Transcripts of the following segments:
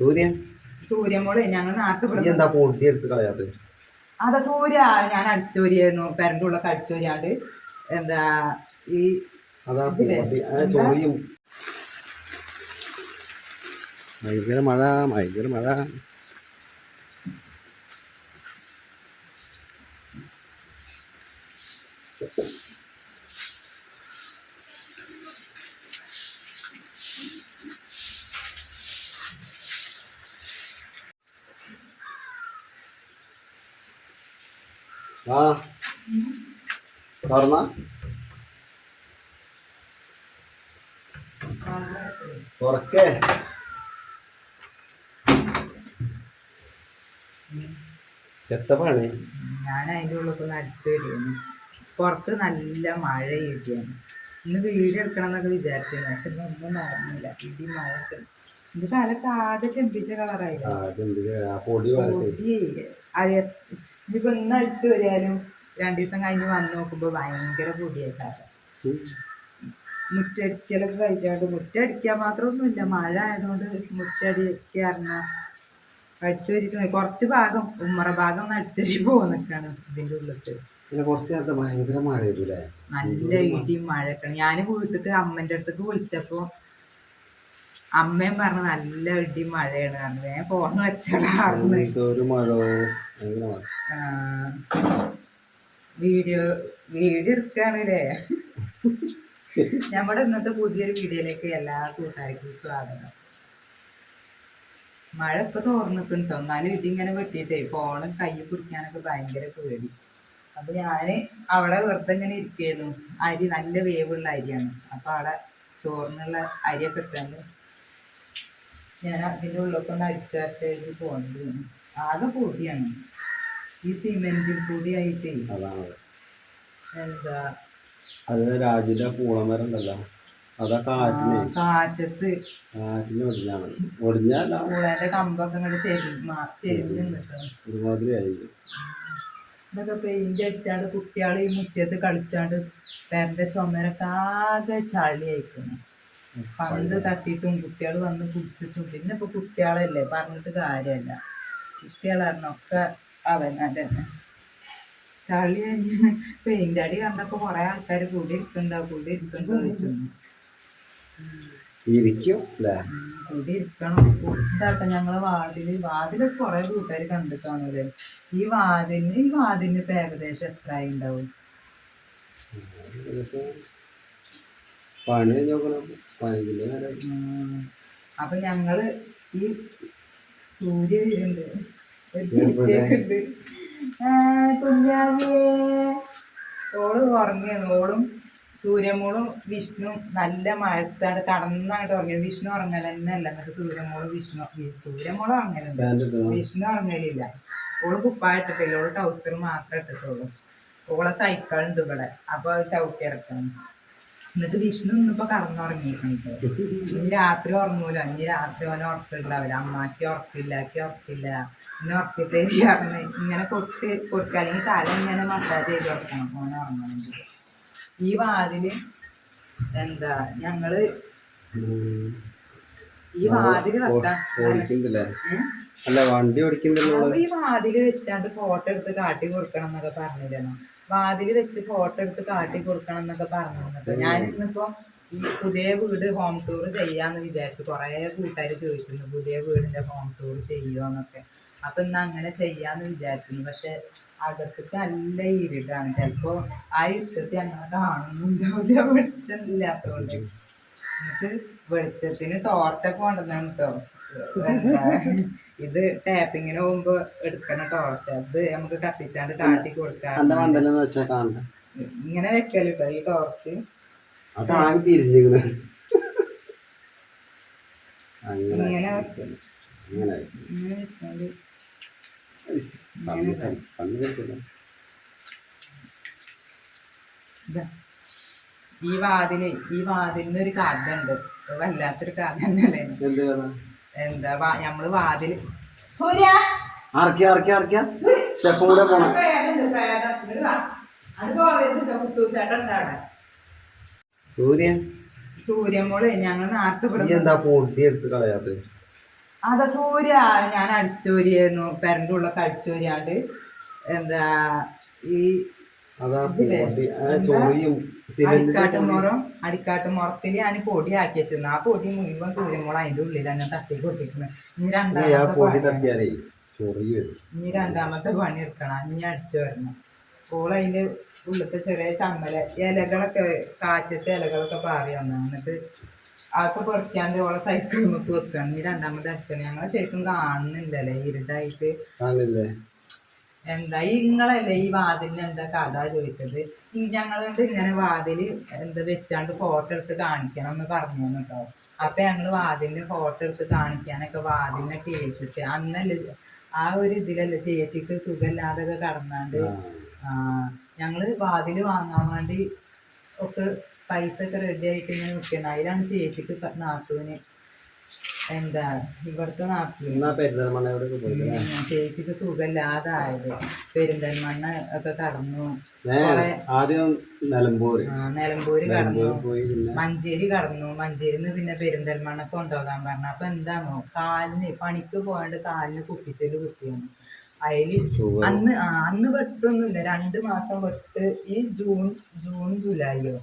സൂര്യൻ മോളെ ഞങ്ങൾ നാട്ടിൽ എന്താ പൊടി എടുത്ത് കളയാത്തത് അതെ സൂര്യ ഞാൻ അടിച്ചോരിയായിരുന്നു പെരന്റെ ഉള്ളൊക്കെ അടിച്ചോരിയാണ്ട് എന്താ ഈ അതാ? ചൊറിയും ഭയങ്കര മഴ ഭയങ്കര മഴ. ആ. തുറന്ന. തുറക്കേ. ചെത്തപ്പാണ് ഞാൻ അതിന്റെ ഉള്ളിൽ അടിച്ചു അടിച്ചോരിയായിരുന്നു പുറത്ത് നല്ല മഴ കിട്ടിയാണ് ഇന്ന് വീഡിയോ എടുക്കണം എന്നൊക്കെ വിചാരിച്ചിരുന്നു. പക്ഷെ ഒന്നും നടന്നില്ല. ഇടി മഴ ഇത് കാലത്ത് ആകെ ചെമ്പിച്ച കളറായില്ല? പൊടി ഇതിപ്പോ ഇന്ന് അടിച്ചു വരിയാലും രണ്ടു ദിവസം കഴിഞ്ഞ് വന്ന് നോക്കുമ്പോ ഭയങ്കര പൊടിയായിട്ടാണ് മുറ്റടിക്കലൊക്കെ കഴിക്കാണ്ട് മുറ്റടിക്കാൻ മാത്രമൊന്നുമില്ല. മഴ ആയതുകൊണ്ട് മുറ്റടിക്കാറിഞ്ഞ അടിച്ചു വരിക്കുന്നത് കുറച്ച് ഭാഗം ഉമ്മറ ഭാഗം ഒന്ന് അടിച്ചു പോകുന്നൊക്കെയാണ് ഇതിന്റെ ഉള്ളിട്ട്. പിന്നെ കുറച്ച് നേരത്തെ ഭയങ്കര മഴ നല്ല ഇടിയും മഴയൊക്കെ ഞാൻ വീട്ടിട്ട് അമ്മന്റെ അടുത്തേക്ക് വിളിച്ചപ്പോ അമ്മയും പറഞ്ഞു നല്ല ഇടി മഴയാണ് പറഞ്ഞു. ഞാൻ ഫോൺ വെച്ചടാർന്ന് വീഡിയോ വീഡിയോ എടുക്കുകയാണല്ലേ നമ്മുടെ ഇന്നത്തെ പുതിയൊരു വീഡിയോയിലേക്ക് എല്ലാ കൂട്ടുകാർക്കും സ്വാഗതം. മഴ ഇപ്പൊ തോർന്നിട്ടുണ്ടോ. എന്നാലും ഇങ്ങനെ വെട്ടിയിട്ടേ ഫോണ് കൈ പിടിക്കാനൊക്കെ ഭയങ്കര പേടി. അപ്പൊ ഞാൻ അവിടെ വെറുതെ ഇങ്ങനെ ഇരിക്കുന്നു അരി നല്ല വേവുള്ള അരിയാണ്. അപ്പൊ അവിടെ ചോറിനുള്ള അരിയൊക്കെ ഇട്ടാണ്ട് ഞാൻ അതിന്റെ ഉള്ളൊക്കെ ഒന്ന് അടിച്ചായിട്ട് പോകുന്നത് ആകെ പൊടിയാണ്. ഈ സിമെന്റിൽ കൂടി ആയിട്ട്. എന്താ? അത് രാജുവിന്റെ പൂളമരം ഉണ്ടല്ലോ. അതാ കാറ്റിന്. കാറ്റത്ത്. കാറ്റിന് ഒടിഞ്ഞാണ്. ഒടിഞ്ഞല്ല. പൂളേന്റെ കമ്പൊക്കെ ഇങ്ങോട്ട് ചെരി ചെരിഞ്ഞ് നിന്നിട്ടോ ഒരുമാതിരി ആയി ഇതൊക്കെ പെയിന്റ് അടിച്ചാണ്ട് കുട്ടികൾ ഈ മുറ്റത്ത് കളിച്ചാണ്ട് പേരന്റെ ചുമരൊക്കെ ആകെ ചളി അയക്കുന്നു പന്ത് തട്ടിയിട്ടും കുട്ടികൾ വന്ന് കുടിച്ചിട്ടും. പിന്നെ ഇപ്പൊ കുട്ടികളല്ലേ പറഞ്ഞിട്ട് കാര്യമല്ല കുട്ടികളായിരുന്നൊക്കെ അവനാന്റെ തന്നെ. ചളി കഴിഞ്ഞ് പെയിന്റ് അടി കണ്ടപ്പോ കൊറേ ആൾക്കാർ കൂടി ഇരിക്കണ്ടാവും കൂടി ഇരിക്കണ്ടോ കൂടി ഇരിക്കണം. കൂട്ടാട്ടെ ഞങ്ങളെ വാതിൽ. വാതിലൊക്കെ കൊറേ കൂട്ടുകാർ കണ്ടിട്ടാണല്ലേ ഈ വാതിലിന് ഈ വാതിലിന് ഇപ്പൊ ഏകദേശം എത്ര ഉണ്ടാവും പണി നോക്കണം. അപ്പൊ ഞങ്ങൾ ഈ സൂര്യ ഉണ്ട് ഓൾ ഉറങ്ങിയാണ് ഓളും സൂര്യമോളും വിഷ്ണു നല്ല മഴത്താണ് കടന്നായിട്ട് ഉറങ്ങിയത് വിഷ്ണു ഉറങ്ങൽ തന്നെ അല്ല എന്നിട്ട് സൂര്യമോളും വിഷ്ണു സൂര്യമോളും ഉറങ്ങലുണ്ട്? വിഷ്ണു ഉറങ്ങലില്ല. ഓൾ കുപ്പായ ഇട്ടിട്ടില്ല. ഓൾ ടൗസർ മാത്രമേ ഇട്ടിട്ടുള്ളൂ. ഓളെ സൈക്കിൾ ഉണ്ട് ഇവിടെ. അപ്പൊ അത് ചവിട്ടി ഇറക്കണം. എന്നിട്ട് വിഷ്ണു ഇന്നിപ്പോ കടന്നുറങ്ങിയിട്ടുണ്ട്. ഇന്ന് രാത്രി ഉറങ്ങൂല. ഇനി രാത്രി ഓനെ ഉറക്കിണ്ടാവില്ല അമ്മാക്കി ഉറക്കില്ല അക്കി ഉറക്കില്ല ഇന്ന് പറഞ്ഞ് ഇങ്ങനെ കൊട്ട് കൊടുക്കുക അല്ലെങ്കിൽ തല ഇങ്ങനെ മസാജ് ചെയ്ത് കൊടുക്കണം ഓനെ ഉറങ്ങണമെങ്കിൽ. ഈ വാതിൽ എന്താ ഞങ്ങൾ ഈ വാതിൽ വെക്കാൻ അല്ല വണ്ടി ഓടിക്കുന്നില്ല ഈ വാതിൽ വെച്ചാണ്ട് ഫോട്ടോ എടുത്ത് കാട്ടി കൊടുക്കണം എന്നൊക്കെ പറഞ്ഞിരുന്നു. വാതിൽ വെച്ച് ഫോട്ടോ എടുത്ത് കാട്ടി കൊടുക്കണം എന്നൊക്കെ പറഞ്ഞിരുന്നു ഞാൻ ഇന്നിപ്പോ ഈ പുതിയ വീട് ഹോം ടൂർ ചെയ്യാന്ന് വിചാരിച്ചു. കൊറേ കൂട്ടുകാർ ചോദിക്കുന്നു പുതിയ വീടിന്റെ ഹോം ടൂർ ചെയ്യുമോന്നൊക്കെ അപ്പൊ ഇന്ന് അങ്ങനെ ചെയ്യാന്ന് വിചാരിക്കുന്നു പക്ഷെ അകത്തേക്ക് നല്ല ഇരുട്ടാണ് ചിലപ്പോ ആ ഇരുട്ടത്ത് അങ്ങനെ കാണുന്നുണ്ടാവില്ല. വെളിച്ചമില്ലാത്തതുകൊണ്ട് എന്നിട്ട് വെളിച്ചത്തിന് ടോർച്ചൊക്കെ കൊണ്ടുവന്നു കേട്ടോ ഇത് ടാപ്പിങ്ങിന് പോകുമ്പോ എടുക്കണ ടോർച്ച് അത് നമുക്ക് കത്തിച്ചാണ്ട് താഴ്ത്തി കൊടുക്കാം. ഇങ്ങനെ വെക്കല്ലോ ഈ ടോർച്ച് ഇങ്ങനെ. ഈ വാതിൽ ഈ വാതിലിന് ഒരു കഥ ഉണ്ട്. വല്ലാത്തൊരു കഥ തന്നെയല്ലേ? എന്ത് നമ്മൾ വാതിൽ വാതിൽ. സൂര്യ? ആർക്കിയ ആർക്കിയ ആർക്കിയ? ഷെഫും കൂടെ പോണം. അത്. സൂര്യൻ സൂര്യമോൾ ഞങ്ങൾ നാട്ടിൽ എന്താ പൊട്ടി എടുത്ത് കളയാത്തത് അതൊക്കെ ഒരു ഞാൻ അടിച്ചോരിയായിരുന്നു പെരന്റെ ഉള്ളൊക്കെ അടിച്ചോരിയാണ്ട് എന്താ ഈ അതാ ഇതില്ലേ? പൊടി. ആ ചൊറിയും അടിക്കാട്ട് മുറത്തിൽ ഞാൻ പൊടി ആക്കി വെച്ചിരുന്നു. ആ പൊടി മുഴുവൻ സൂര്യമുള അതിന്റെ ഉള്ളിൽ തന്നെ തട്ടി കൊട്ടിക്കുന്നത് ഇനി രണ്ടാമത്തെ പൊടി പണി. ഇനി രണ്ടാമത്തെ എടുക്കണം. ഇനി അടിച്ചു വരണം. അപ്പോൾ അതിന്റെ ഉള്ളത്തെ ചെറിയ ചമ്മല ഇലകളൊക്കെ കാറ്റത്തെ ഇലകളൊക്കെ പാറി വന്നു. എന്നിട്ട് അതൊക്കെ പൊറിക്കാണ്ട് ഓളെ സൈക്കിൾ നമുക്ക് വെക്കണം. ഇനി രണ്ടാമത് അടിച്ചു ഞങ്ങളെ ശരിക്കും കാണുന്നില്ലല്ലേ ഇരുട്ടായിട്ട്. ആണല്ലേ എന്താ ഈ നിങ്ങളല്ലേ ഈ വാതിലിന് എന്താ കഥ ചോദിച്ചത്? ഈ ഞങ്ങളുണ്ട് ഇങ്ങനെ വാതിൽ എന്താ വെച്ചാണ്ട് ഫോട്ടോ എടുത്ത് കാണിക്കണം എന്ന് പറഞ്ഞു കേട്ടോ അപ്പൊ ഞങ്ങൾ വാതിലിന് ഫോട്ടോ എടുത്ത് കാണിക്കാനൊക്കെ വാതിലിനൊക്കെ ഏൽപ്പിച്ച് അന്നല്ലേ ആ ഒരു ഇതിലല്ലേ ചേച്ചിക്ക് സുഖമില്ലാതെ ഒക്കെ കടന്നാണ്ട് ആ. ഞങ്ങൾ വാതിൽ വാങ്ങാൻ വേണ്ടി ഒക്കെ പൈസ ഒക്കെ റെഡി ആയിട്ട് ഇങ്ങനെ നിൽക്കണം. അതിലാണ് ചേച്ചിക്ക് നാത്തൂന് എന്താ ഇവിടുത്തെ നാട്ടിൽ ചേച്ചിക്ക് സുഖമില്ലാതായത്. പെരിന്തൽമണ്ണ ഒക്കെ കടന്നു. ആദ്യം നിലമ്പൂര്. ആ, നിലമ്പൂര് കടന്നു. നിലമ്പൂർ മഞ്ചേരി കടന്നു. മഞ്ചേരിന്ന് പിന്നെ പെരിന്തൽമണ്ണ കൊണ്ടുപോകാൻ പറഞ്ഞു. അപ്പൊ എന്താണോ കാലിന് പണിക്ക് പോകാണ്ട് കാലിന് കുപ്പിച്ചൽ കുത്തിയാണ്. അതിൽ അന്ന് അന്ന് വെട്ടൊന്നുമില്ല. രണ്ട് മാസം വെട്ട് ഈ ജൂൺ ജൂൺ ജൂലൈയോ.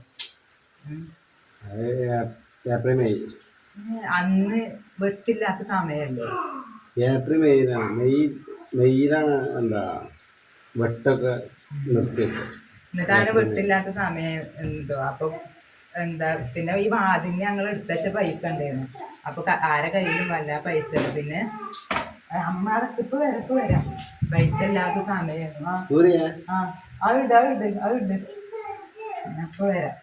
April May. അന്ന് വെട്ടില്ലാത്ത സമയമല്ലേ ഏപ്രിൽ മെയ്യിലാണ് മെയ് മെയ്യിലാണ് എന്താ വെട്ടൊക്കെ നിർത്തിയത്. എന്നിട്ടാണ് വെട്ടില്ലാത്ത സമയം എന്തോ? അപ്പൊ എന്താ പിന്നെ ഈ വാതിന് ഞങ്ങൾ എടുത്തച്ച പൈസ ഉണ്ടായിരുന്നു. അപ്പൊ ആരെ കയ്യിലും വല്ല പൈസ പിന്നെ ആ, അമ്മയുടെ ഇപ്പൊ വരാം വരാം. പൈസ ഇല്ലാത്ത സമയമായിരുന്നു. ആ ആ ഇട് അത് ഇട് ഇപ്പൊ വരാം എന്തൊരു കഥ ഉണ്ടായിരുന്നു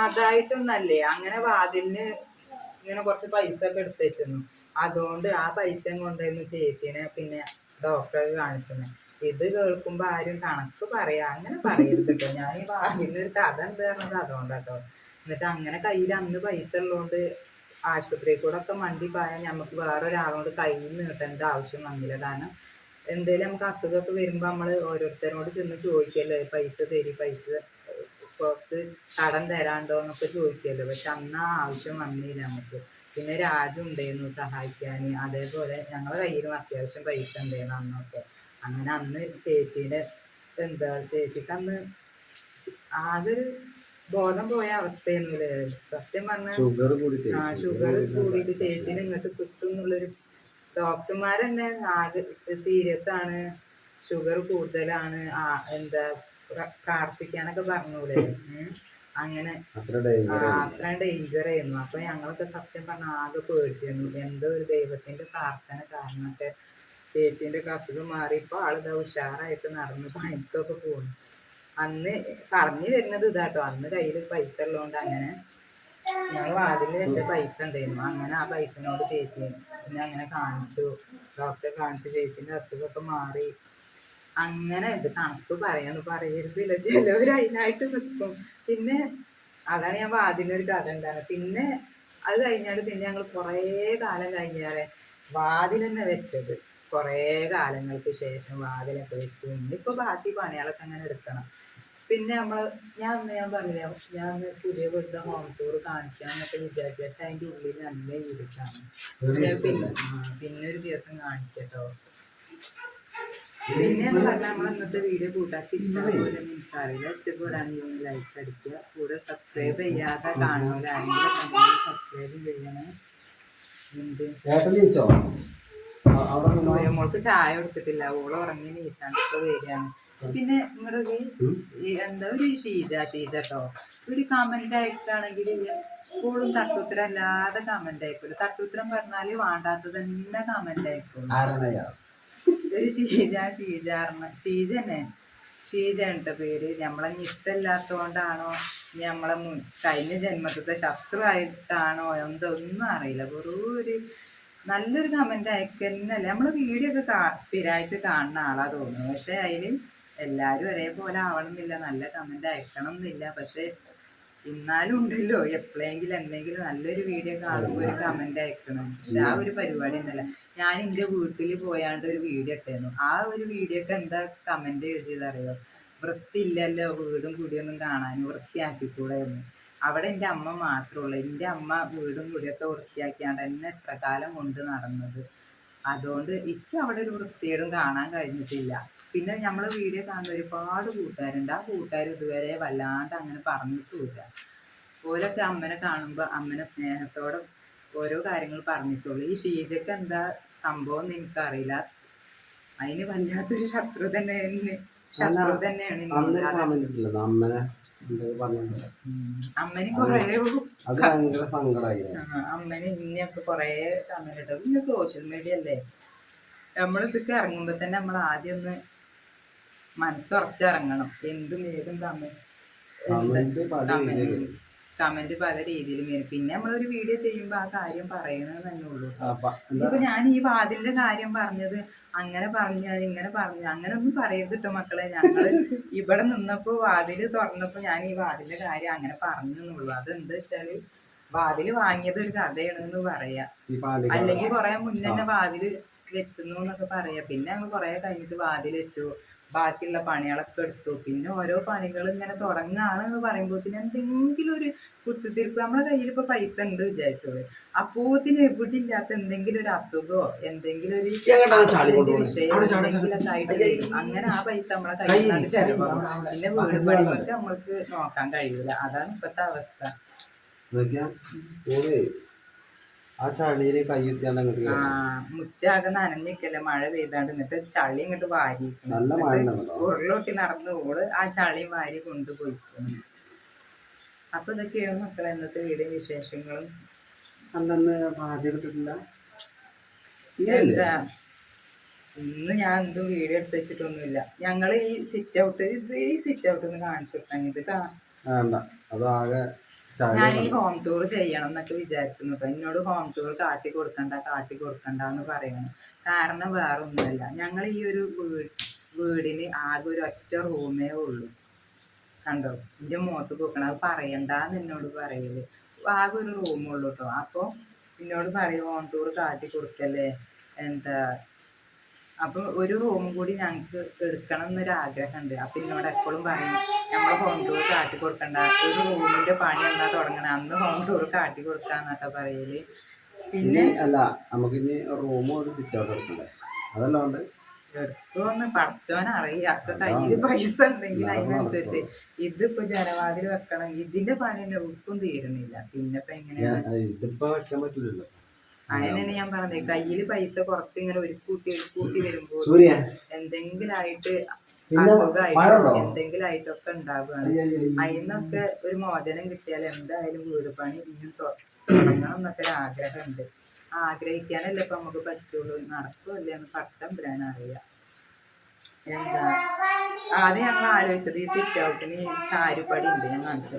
അതായിട്ടൊന്നല്ലേ അങ്ങനെ വാതിലിന് ഇങ്ങനെ കുറച്ച് പൈസ ഒക്കെ എടുത്ത് അതുകൊണ്ട് ആ പൈസ കൊണ്ടുവന്ന് ചേച്ചീനെ പിന്നെ ഡോക്ടറെ കാണിച്ചത് ഇത് കേൾക്കുമ്പോ ആരും കണക്ക് പറയാ. അങ്ങനെ പറയരുത് ഞാൻ ഈ വാതിലിന് ഒരു കഥ ഉണ്ട് പറഞ്ഞത് അതുകൊണ്ടാട്ടോ. എന്നിട്ട് അങ്ങനെ കയ്യിൽ അന്ന് പൈസ ഉള്ളതുകൊണ്ട് ആശുപത്രിയിൽ കൂടെ ഒക്കെ മണ്ടി പോയാൽ നമുക്ക് വേറെ ഒരാളോട് കയ്യിൽ നിന്ന് കിട്ടേണ്ട ആവശ്യം വന്നില്ല. കാരണം എന്തേലും നമുക്ക് അസുഖമൊക്കെ വരുമ്പോൾ നമ്മൾ ഓരോരുത്തരോട് ചെന്ന് ചോദിക്കല്ലേ? പൈസ തരി പൈസ പുറത്ത് കടം തരാണ്ടോ എന്നൊക്കെ ചോദിക്കല്ലോ. പക്ഷെ അന്ന് ആ ആവശ്യം വന്നില്ല നമുക്ക്. പിന്നെ രാജു ഉണ്ടായിരുന്നു സഹായിക്കാൻ. അതേപോലെ ഞങ്ങളെ കയ്യിലും അത്യാവശ്യം പൈസ ഉണ്ടായിരുന്നു അന്നൊക്കെ. അങ്ങനെ അന്ന് ചേച്ചിയുടെ എന്താ ചേച്ചിക്ക് അന്ന് ആകെ ഒരു ബോധം പോയ അവസ്ഥയൊന്നുമില്ലേ സത്യം പറഞ്ഞാൽ ഷുഗർ കൂടി ആ ഷുഗർ കൂടിയിട്ട് ചേച്ചീനെ ഇങ്ങോട്ട് കിട്ടും എന്നുള്ളൊരു ഡോക്ടർമാരെന്നെ ആകെ സീരിയസ് ആണ്. ഷുഗർ കൂടുതലാണ്. ആ എന്താ പ്രാർത്ഥിക്കാനൊക്കെ പറഞ്ഞൂടെ. അങ്ങനെ അത്ര ഡേഞ്ചർ ആയിരുന്നു. അപ്പൊ ഞങ്ങളൊക്കെ സത്യം പറഞ്ഞ ആകെ പേടിച്ചിരുന്നു. എന്തോ ഒരു ദൈവത്തിന്റെ പ്രാർത്ഥന കാരണമൊക്കെ ചേച്ചീന്റെ അസുഖം മാറി. ഇപ്പൊ ആളിതാ ഉഷാറായിട്ട് നടന്നു. പണിക്കൊക്കെ പോകുന്നു അന്ന് പറഞ്ഞു വരുന്നത് ഇതാട്ടോ. അന്ന് കയ്യിൽ പൈസ ഉള്ളതുകൊണ്ട് അങ്ങനെ ഞങ്ങൾ വാതിൽ എന്റെ പൈസ ഉണ്ടായിരുന്നു. അങ്ങനെ ആ പൈസനോട് ചേച്ചി പിന്നെ അങ്ങനെ കാണിച്ചു. ഡോക്ടറെ കാണിച്ചു ചേച്ചിന്റെ അസുഖമൊക്കെ മാറി. അങ്ങനെ ഇത് കണക്ക് പറയാന്ന് പറയരുതില്ല. ചിലവർ അതിനായിട്ട് നിൽക്കും പിന്നെ അതാണ് ഞാൻ വാതിലൊരു കഥ ഉണ്ടാകുന്നത് പിന്നെ അത് കഴിഞ്ഞാൽ പിന്നെ ഞങ്ങൾ കുറേ കാലം കഴിഞ്ഞാലേ വാതിൽ തന്നെ വെച്ചത്. കുറേ കാലങ്ങൾക്ക് ശേഷം വാതിലൊക്കെ വെച്ചു ഇന്നിപ്പോൾ ബാക്കി പണികളൊക്കെ അങ്ങനെ എടുക്കണം. പിന്നെ നമ്മൾ ഞാൻ അന്ന് ഞാൻ പറഞ്ഞില്ല ഞാൻ പുതിയ വീട്ടിലെ ഹോം ടൂർ കാണിക്കാന്നൊക്കെ വിചാരിച്ചു. പക്ഷെ അതിന്റെ ഉള്ളിൽ നല്ല ഇരുട്ടാണ്. പിന്നെ പിന്നെ ഒരു ദിവസം കാണിക്കട്ടോ. പിന്നെ പറഞ്ഞാൽ നമ്മൾ ഇന്നത്തെ വീഡിയോ കൂട്ടാക്കി ഇഷ്ടംപോലെ എനിക്കറിയില്ല ഇഷ്ടപ്പെടാണെങ്കിൽ ലൈക്ക് അടിക്കുക. കൂടെ സബ്സ്ക്രൈബ് ചെയ്യാതെ ആരെങ്കിലും സബ്സ്ക്രൈബ് ചെയ്യണേ? സോയമോൾക്ക് ചായ കൊടുത്തിട്ടില്ല. ഓൾ ഉറങ്ങി നീച്ചാണ് ഇപ്പൊ വരികയാണ്. പിന്നെ മുറുകി ഈ എന്താ ഒരു ഷീജ ഷീജ കേട്ടോ ഒരു കമന്റ് അയക്കുകയാണെങ്കിൽ എപ്പോഴും തട്ടുത്തരം അല്ലാതെ കമന്റ് അയക്കൂല. തട്ടുത്തരം പറഞ്ഞാൽ വേണ്ടാത്ത തന്നെ കമന്റ് അയക്കുള്ളൂ? ഷീജ ഷീജ ഷീജനെ ഷീജ തന്നെ. ഷീജ ഉണ്ട് പേര്. നമ്മളെ ഇഷ്ടമില്ലാത്തതുകൊണ്ടാണോ നമ്മളെ മുൻ- കഴിഞ്ഞ ജന്മത്തിലത്തെ ശത്രു ആയിട്ടാണോ എന്തൊന്നും അറിയില്ല. വെറും ഒരു നല്ലൊരു കമന്റ് അയക്കുന്നല്ലേ നമ്മൾ വീഡിയോ ഒക്കെ കാ- സ്ഥിരമായിട്ട് കാണുന്ന ആളാ തോന്നുന്നു. പക്ഷെ അതിൽ എല്ലാവരും ഒരേപോലെ ആവണമെന്നില്ല. നല്ല കമന്റ് അയക്കണം എന്നില്ല പക്ഷെ എന്നാലും ഉണ്ടല്ലോ. എപ്പോഴെങ്കിലും എന്തെങ്കിലും നല്ലൊരു വീഡിയോ കാണുമ്പോൾ ഒരു കമന്റ് അയക്കണം. പക്ഷെ ആ ഒരു പരിപാടി ഒന്നുമല്ല ഞാൻ എന്റെ വീട്ടിൽ പോയാണ്ട് ഒരു വീഡിയോ ഇട്ടായിരുന്നു ആ ഒരു വീഡിയോക്ക് എന്താ കമന്റ് എഴുതിയത് അറിയോ? വൃത്തിയില്ലല്ലോ വീടും കുടിയൊന്നും കാണാൻ വൃത്തിയാക്കിക്കൂടായിരുന്നു അവിടെ എന്റെ അമ്മ മാത്രമുള്ളൂ എന്റെ അമ്മ വീടും കൂടിയൊക്കെ വൃത്തിയാക്കിയാണ്ട് എന്നെ എത്ര കാലം കൊണ്ട് നടന്നത്. അതുകൊണ്ട് എനിക്ക് അവിടെ ഒരു വൃത്തികേടും കാണാൻ കഴിഞ്ഞിട്ടില്ല. പിന്നെ നമ്മൾ വീഡിയോ കാണുന്ന ഒരുപാട് കൂട്ടുകാരുണ്ട്. ആ കൂട്ടുകാർ ഇതുവരെ വല്ലാണ്ട് അങ്ങനെ പറഞ്ഞിട്ടുമില്ല. ഓരൊക്കെ അമ്മനെ കാണുമ്പോൾ അമ്മനെ സ്നേഹത്തോടെ ഓരോ കാര്യങ്ങൾ പറഞ്ഞിട്ടുള്ളൂ. ഈ ഷീജക്ക് എന്താ സംഭവം എന്ന് എനിക്കറിയില്ല. അതിന് വല്ലാത്തൊരു ശത്രു തന്നെ ശത്രു തന്നെയാണ്. അമ്മനെ കുറേ അമ്മന് ഇനിയൊക്കെ കൊറേ കമന്റ് ഇട്ടു പിന്നെ സോഷ്യൽ മീഡിയ അല്ലേ? നമ്മളിതൊക്കെ ഇറങ്ങുമ്പോ തന്നെ നമ്മൾ ആദ്യം ഒന്ന് മനസ്സുറച്ചിറങ്ങണം. എന്തും ഏതും കമന്റ് കമന്റ് പല രീതിയിൽ. വരും. പിന്നെ നമ്മളൊരു വീഡിയോ ചെയ്യുമ്പോൾ ആ കാര്യം പറയണത് തന്നെ ഉള്ളൂ. ഇപ്പൊ ഞാൻ ഈ വാതിലിന്റെ കാര്യം പറഞ്ഞത് അങ്ങനെ പറഞ്ഞു ഞാൻ ഇങ്ങനെ പറഞ്ഞു അങ്ങനെ ഒന്നും പറയരുത് കേട്ടോ മക്കളെ. ഞങ്ങൾ ഇവിടെ നിന്നപ്പോ വാതിൽ തുറന്നപ്പോ ഞാൻ ഈ വാതിലിന്റെ കാര്യം അങ്ങനെ പറഞ്ഞു എന്നുള്ളൂ. അതെന്താ വെച്ചാൽ വാതിൽ വാങ്ങിയത് ഒരു കഥയാണെന്ന് പറയാ. അല്ലെങ്കിൽ കൊറേ മുന്നേ തന്നെ വാതിൽ വെച്ചു എന്നൊക്കെ പറയാ. പിന്നെ ഞങ്ങൾ കൊറേ കഴിഞ്ഞിട്ട് വാതിൽ വെച്ചു. ബാക്കിയുള്ള പണികളൊക്കെ എടുത്തു. പിന്നെ ഓരോ പണികൾ ഇങ്ങനെ തുടങ്ങാണ് എന്ന് പറയുമ്പോഴത്തേന് എന്തെങ്കിലും ഒരു കുത്തിത്തിരിപ്പ്. നമ്മളെ കയ്യിൽ ഇപ്പൊ പൈസ ഉണ്ട് വിചാരിച്ചോളൂ. അപ്പോത്തിന് എവിടെ ഇല്ലാത്ത എന്തെങ്കിലും ഒരു അസുഖമോ എന്തെങ്കിലും ഒരു? വിഷയം. എന്തെങ്കിലുമൊക്കെ ആയിട്ട് അങ്ങനെ ആ പൈസ നമ്മളെ കയ്യിൽ നിന്നാണ് ചെലവാകും പിന്നെ വീട് പണികൾക്ക് നമ്മൾക്ക് നോക്കാൻ കഴിയില്ല അതാണ് ഇപ്പത്തെ അവസ്ഥ. ആ ചളിയിൽ അങ്ങോട്ട്. മുറ്റാകെ നനഞ്ഞിക്കല്ലേ മഴ പെയ്താണ്ട് എന്നിട്ട് ചളി ഇങ്ങോട്ട് വാരി നല്ല മഴ ഉണ്ടാവുന്നോ ഉരുളൊട്ടി നടന്ന് ഓൾ ആ ചളി വാരി കൊണ്ടുപോയി അപ്പൊ ഇതൊക്കെയാണ് മക്കളെ എന്നത്തെ വീട് വിശേഷങ്ങളും. അന്നന്ന് ഇന്ന് ഞാൻ എന്തും വീഡിയോ എടുത്ത് വെച്ചിട്ടൊന്നുമില്ല. ഞങ്ങൾ ഈ സിറ്റ് ഔട്ട് ഇത് ഈ സിറ്റ് ഔട്ട് ഒന്ന് കാണിച്ചു കൊടുത്താൽ ഇത് കാണാം അതാകെ ചളി ഞാൻ ഈ ഹോം ടൂർ ചെയ്യണം എന്നൊക്കെ കേട്ടോ എന്നോട് ഹോം ടൂർ കാട്ടി കൊടുക്കണ്ട കാട്ടി കൊടുക്കണ്ട എന്ന് പറയണം. കാരണം വേറെ ഒന്നുമല്ല ഞങ്ങൾ ഈ ഒരു വീട് വീടിന് ആകെ ഒരു ഒറ്റ റൂമേ ഉള്ളൂ. കണ്ടോ? എന്റെ മുഖത്ത് പോക്കണം. അത് പറയണ്ടെന്ന് എന്നോട് പറയൽ. ആകെ ഒരു റൂമുള്ളൂ കേട്ടോ അപ്പോൾ എന്നോട് പറയും ഹോം ടൂർ കാട്ടി കൊടുക്കല്ലേ? എന്താ അപ്പൊ ഒരു റൂം കൂടി ഞങ്ങൾക്ക് എടുക്കണം എന്നൊരു ആഗ്രഹമുണ്ട് അപ്പൊ എന്നോട് എപ്പോഴും പറയും നമ്മൾ ഹോം ടൂർ കാട്ടി കൊടുക്കണ്ട. ഒരു റൂമിന്റെ പണി എന്നാ തുടങ്ങണേ? അന്ന് ഹോം ടൂർ കാട്ടി കൊടുക്കാന്നൊക്കെ പറയൽ. പിന്നെ അല്ല നമുക്ക് ഇനി റൂം ഒരു സിറ്റ് ഔട്ട് എടുക്കണ്ടേ? അതല്ലാണ്ട് എടുത്തോന്ന് പഠിച്ചവൻ അറിയാം അപ്പൊ കയ്യിൽ പൈസ ഉണ്ടെങ്കിൽ അതിനനുസരിച്ച് ഇതിപ്പോ ജനവാതിൽ വെക്കണം. ഇതിന്റെ പണി ഒട്ടും തീരുന്നില്ല. പിന്നെ ഇപ്പൊ എങ്ങനെയാ ഞാൻ ഇതിപ്പോ വെക്കാൻ പറ്റില്ലല്ലോ അതിനാണ് ഞാൻ പറഞ്ഞത് കയ്യിൽ പൈസ കുറച്ച് ഇങ്ങനെ ഒരു കൂട്ടി ഒരു കൂട്ടി വരുമ്പോൾ എന്തെങ്കിലും ആയിട്ട് അസുഖമായിട്ടോ എന്തെങ്കിലും ആയിട്ടൊക്കെ ഉണ്ടാവുകയാണ്. അതിന്നൊക്കെ ഒരു മോചനം കിട്ടിയാൽ എന്തായാലും വീട് പണി ഇനിയും തുടങ്ങണം എന്നൊക്കെ ഒരു ആഗ്രഹമുണ്ട്. ആഗ്രഹിക്കാനല്ലേ ഇപ്പൊ നമുക്ക് പറ്റുള്ളൂ. നടക്കുമല്ലേ എന്ന് പഠിച്ചാൻ അറിയാം. എന്താ? ആദ്യം ഞങ്ങൾ ആലോചിച്ചത് ഈ സിറ്റ് ഔട്ടിന് ചാരുപടി ഉണ്ട്. ഞാൻ കാണിച്ചു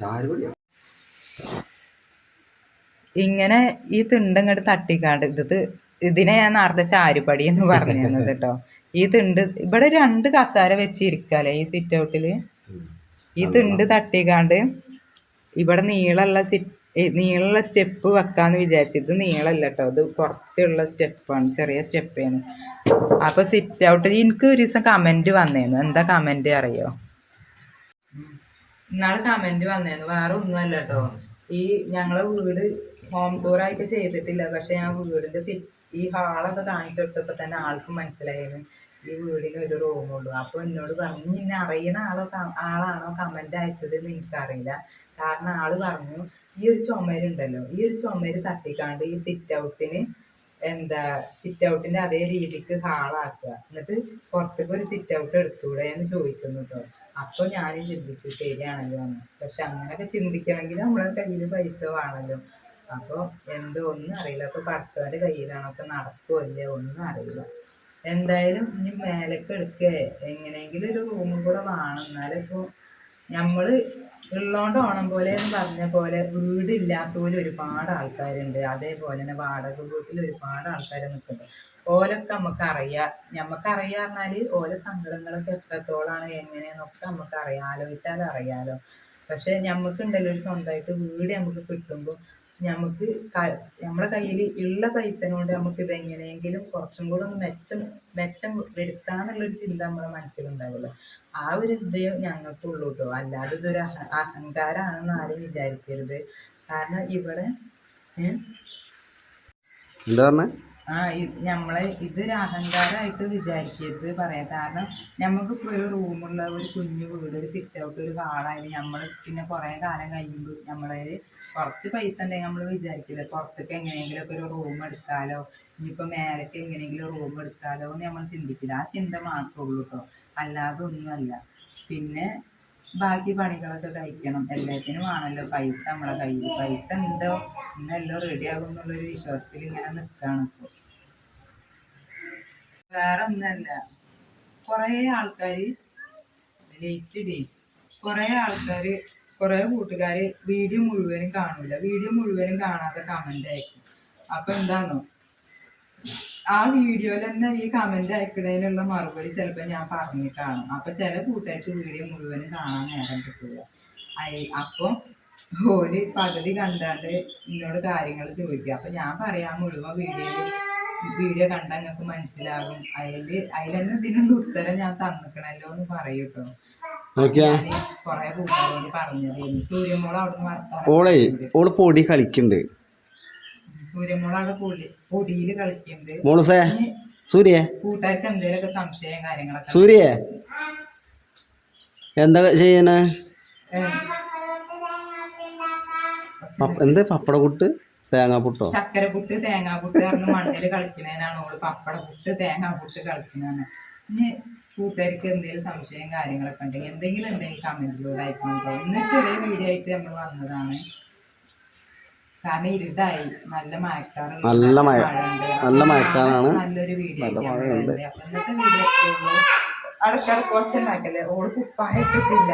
ചാരുപടിയാ? ഇങ്ങനെ ഈ തിണ്ട് ഇങ്ങോട്ട് തട്ടിക്കാണ്ട് ഇത് ഇതിനെ ഞാൻ നേരത്തെ ചാരുപടി എന്ന് പറഞ്ഞു തന്നത് കേട്ടോ. ഈ തിണ്ട് ഇവിടെ രണ്ട് കസാര വെച്ചിരിക്കാല്ലേ ഈ സിറ്റ് ഔട്ടിൽ ഈ തിണ്ട് തട്ടിക്കാണ്ട് ഇവിടെ നീളമുള്ള സിറ്റ് നീളമുള്ള സ്റ്റെപ്പ് വെക്കാന്ന് വിചാരിച്ചു. ഇത് നീളമല്ല കേട്ടോ. ഇത് കുറച്ചുള്ള സ്റ്റെപ്പാണ് ചെറിയ സ്റ്റെപ്പാണ്. അപ്പൊ സിറ്റ് ഔട്ട് എനിക്ക് ഒരു ദിവസം കമന്റ് വന്നേന്നു. എന്താ കമന്റ് അറിയോ? ഇന്നാൾ കമന്റ് വന്നേന്നു. വേറെ ഒന്നുമല്ല കേട്ടോ. ഈ ഞങ്ങളെ വീട് ഹോം ടൂർ ആയിട്ട് ചെയ്തിട്ടില്ല. പക്ഷെ ഞാൻ വീടിന്റെ ഈ ഹാളൊക്കെ കാണിച്ചു കൊടുത്തപ്പോ തന്നെ ആൾക്ക് മനസ്സിലായിരുന്നു ഈ വീടിന് ഒരു റൂമുള്ളൂ അപ്പൊ എന്നോട് പറഞ്ഞു ഇന്നെ അറിയുന്ന ആളോ ആളാണോ കമന്റ് അയച്ചത് എന്ന് എനിക്കറിയില്ല. കാരണം ആൾ പറഞ്ഞു ഈ ഒരു ചുമരുണ്ടല്ലോ ഈ ഒരു ചുമര് തട്ടിക്കാണ്ട് ഈ സിറ്റ് ഔട്ടിന് എന്താ സിറ്റ് ഔട്ടിന്റെ അതേ രീതിക്ക് ഹാളാക്കുക എന്നിട്ട് പുറത്തേക്ക് ഒരു സിറ്റ് ഔട്ട് എടുത്തൂടെ എന്ന് ചോദിച്ചു കേട്ടോ അപ്പൊ ഞാനും ചിന്തിച്ചു ശരിയാണല്ലോ പക്ഷെ അങ്ങനെയൊക്കെ ചിന്തിക്കണമെങ്കിൽ നമ്മുടെ കയ്യിൽ പൈസ വേണമല്ലോ അപ്പൊ എന്ത് ഒന്നും അറിയില്ല. അപ്പൊ പഠിച്ചവന്റെ കയ്യിലാണ് ഒക്കെ നടക്കുമോ ഇല്ലേ ഒന്നും അറിയില്ല. എന്തായാലും ഇനി മേലേക്ക് എടുക്കേ. എങ്ങനെയെങ്കിലും ഒരു റൂമും കൂടെ വേണം. എന്നാലേ ഇപ്പൊ നമ്മൾ ഉള്ളോണ്ട് ഓണം പോലെ എന്ന് പറഞ്ഞ പോലെ വീടില്ലാത്തവരും ഒരുപാട് ആൾക്കാരുണ്ട്. അതേപോലെ തന്നെ വാടക വീട്ടിൽ ഒരുപാട് ആൾക്കാർ നിൽക്കുന്നുണ്ട്. ഓലൊക്കെ നമുക്ക് അറിയാം നമുക്ക് അറിയാം പറഞ്ഞാൽ ഓല സങ്കടങ്ങളൊക്കെ എത്രത്തോളാണ് എങ്ങനെയെന്നൊക്കെ നമുക്ക് അറിയാം അറിയാലോ. പക്ഷെ നമുക്കുണ്ടല്ലോ ഒരു സ്വന്തമായിട്ട് വീട് നമുക്ക് കിട്ടുമ്പോൾ നമുക്ക് നമ്മുടെ നമ്മളെ കയ്യിൽ ഉള്ള പൈസ കൊണ്ട് നമുക്ക് ഇത് എങ്ങനെയെങ്കിലും കുറച്ചും കൂടെ ഒന്ന് മെച്ചം മെച്ചം വരുത്താന്നുള്ളൊരു ചിന്ത നമ്മുടെ മനസ്സിലുണ്ടാവുമല്ലോ ആ ഒരു ഇതേ ഞങ്ങൾക്കുള്ളൂ കേട്ടോ അല്ലാതെ ഇതൊരു അഹങ്കാരമാണെന്ന് ആരും വിചാരിക്കരുത്. കാരണം ഇവിടെ ഏ? എന്താ പറഞ്ഞേ? ആ ഇത് നമ്മളെ ഇതൊരു അഹങ്കാരമായിട്ട് വിചാരിക്കരുത് പറയാം കാരണം നമുക്കിപ്പോൾ ഒരു റൂമുള്ള ഒരു കുഞ്ഞു വീട് ഒരു സിറ്റ് ഔട്ട് ഒരു ഹാളായാലും നമ്മൾ പിന്നെ കുറേ കാലം കഴിയുമ്പോൾ നമ്മളെ കുറച്ച് പൈസ ഉണ്ടെങ്കിൽ നമ്മൾ വിചാരിക്കില്ല? പുറത്തേക്ക് എങ്ങനെയെങ്കിലുമൊക്കെ ഒരു റൂം എടുത്താലോ? ഇനിയിപ്പോൾ മേലേക്ക് എങ്ങനെയെങ്കിലും റൂം എടുത്താലോ എന്ന് നമ്മൾ ചിന്തിക്കില്ല. ആ ചിന്ത മാത്രമേ ഉള്ളൂ കേട്ടോ അല്ലാതെ ഒന്നുമല്ല. പിന്നെ ബാക്കി പണികളൊക്കെ കഴിക്കണം. എല്ലാത്തിനും ആണല്ലോ പൈസ നമ്മളെ കയ്യിൽ പൈസ ഉണ്ടോ? ഇന്നെല്ലാം റെഡി ആകും എന്നുള്ളൊരു വിശ്വാസത്തിൽ ഇങ്ങനെ നിൽക്കുകയാണ് ഇപ്പോൾ വേറെ ഒന്നല്ല കുറേ ആൾക്കാർ ലേറ്റ് ഡേ കുറേ ആൾക്കാർ കുറേ കൂട്ടുകാർ വീഡിയോ മുഴുവനും കാണൂല. വീഡിയോ മുഴുവനും കാണാത്ത കമന്റ് അയക്കും. അപ്പം എന്താണോ ആ വീഡിയോയിൽ തന്നെ ഈ കമന്റ് അയക്കുന്നതിനുള്ള മറുപടി ചിലപ്പോൾ ഞാൻ പറഞ്ഞിട്ടാണ് അപ്പൊ ചില കൂട്ടുകാർക്ക് വീഡിയോ മുഴുവനും കാണാൻ നേരം കിട്ടില്ല ഐ അപ്പൊ ഓര് പകുതി കണ്ടാണ്ട് എന്നോട് കാര്യങ്ങൾ ചോദിക്കുക അപ്പൊ ഞാൻ പറയാൻ മുഴുവൻ വീഡിയോയിൽ വീഡിയോ കണ്ടാൽ നിങ്ങൾക്ക് മനസ്സിലാകും. അതിൽ അതിലെന്നെ ഇതിനുള്ള ഉത്തരം ഞാൻ തന്നിക്കണല്ലോ എന്ന് പറയൂ ഓളേ ഓൾ പൊടി കളിക്കുന്നുണ്ട് മോളുസേ സൂര്യ. സൂര്യ. എന്താ ചെയ്യണേ? എന്ത് പപ്പട പുട്ട്? തേങ്ങാപ്പുട്ടോ തേങ്ങാപുട്ട് പുട്ട് മണ്ണിൽ കളിക്കുന്നതിനാണ് ഓൾ. പപ്പടപുട്ട് തേങ്ങാപുട്ട് കളിക്കുന്നതാണ് ഇനി കൂട്ടുകാർക്ക് എന്തെങ്കിലും സംശയം കാര്യങ്ങളൊക്കെ ഉണ്ടെങ്കിൽ എന്തെങ്കിലും ഉണ്ടെങ്കിൽ കമന്റിലൂടെ അയക്കണം ഇന്ന് ചെറിയ വീഡിയോ ആയിട്ട് നമ്മൾ വന്നതാണ്. കാരണം ഇരുടായി നല്ല മഴക്കാറുണ്ട്. നല്ല മഴ. നല്ല മഴക്കാറാണ്. നല്ലൊരു വീഡിയോ ഇന്നത്തെ വീഡിയോ അടുക്കടക്ക് കുറച്ചുണ്ടാക്കല്ലേ? ഓൾ കുപ്പായിട്ടിട്ടില്ല